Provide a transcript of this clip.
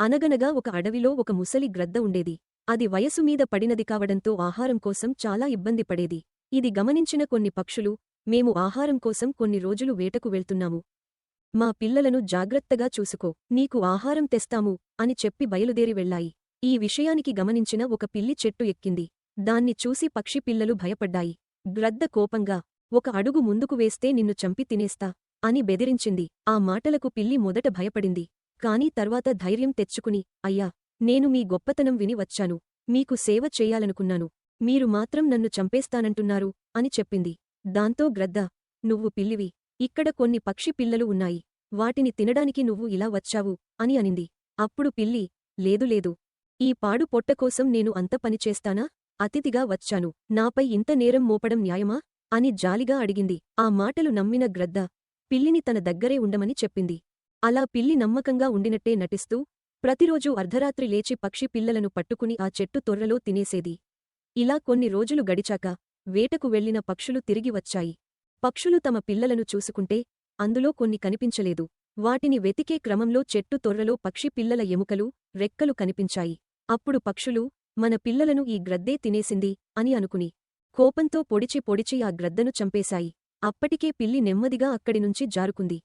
అనగనగా ఒక అడవిలో ఒక ముసలి గ్రద్ద ఉండేది. అది వయసు మీద పడినది కావడంతో ఆహారం కోసం చాలా ఇబ్బంది పడేది. ఇది గమనించిన కొన్ని పక్షులు మేము ఆహారం కోసం కొన్ని రోజులు వేటకు వెళ్తున్నాము. మా పిల్లలను జాగ్రత్తగా చూసుకో. నీకు ఆహారం తెస్తాము అని చెప్పి బయలుదేరి వెళ్ళాయి. ఈ విషయానికి గమనించిన ఒక పిల్లి చెట్టు ఎక్కింది. దాన్ని చూసి పక్షి పిల్లలు భయపడ్డాయి. గ్రద్ద కోపంగా ఒక అడుగు ముందుకు వేస్తే నిన్ను చంపి తినేస్తా అని బెదిరించింది. ఆ మాటలకు పిల్లి మొదట భయపడింది. కాని తర్వాత ధైర్యం తెచ్చుకుని అయ్యా నేను మీ గొప్పతనం విని వచ్చాను. మీకు సేవ చెయ్యాలనుకున్నాను మీరు మాత్రం నన్ను చంపేస్తానంటున్నారు అని చెప్పింది. దాంతో గ్రద్ద నువ్వు పిల్లివి. ఇక్కడ కొన్ని పక్షి పిల్లలు ఉన్నాయి. వాటిని తినడానికి నువ్వు ఇలా వచ్చావు అని అనింది. అప్పుడు పిల్లి లేదు లేదు. ఈ పాడు పొట్టకోసం నేను అంత పనిచేస్తానా అతిథిగా వచ్చాను. నాపై ఇంత నేరం మోపడం న్యాయమా అని జాలిగా అడిగింది. ఆ మాటలు నమ్మిన గ్రద్ద పిల్లిని తన దగ్గరే ఉండమని చెప్పింది. అలా పిల్లి నమ్మకంగా ఉండినట్టే నటిస్తూ ప్రతిరోజూ అర్ధరాత్రి లేచి పక్షి పిల్లలను పట్టుకుని ఆ చెట్టు తొర్రలో తినేసేది. ఇలా కొన్ని రోజులు గడిచాక వేటకు వెళ్ళిన పక్షులు తిరిగి వచ్చాయి. పక్షులు తమ పిల్లలను చూసుకుంటే అందులో కొన్ని కనిపించలేదు. వాటిని వెతికే క్రమంలో చెట్టు తొర్రలో పక్షి పిల్లల ఎముకలు రెక్కలు కనిపించాయి. అప్పుడు పక్షులు మన పిల్లలను ఈ గ్రద్దే తినేసింది అని అనుకుని కోపంతో పొడిచి పొడిచి ఆ గ్రద్దను చంపేశాయి. అప్పటికే పిల్లి నెమ్మదిగా అక్కడినుంచి జారుకుంది.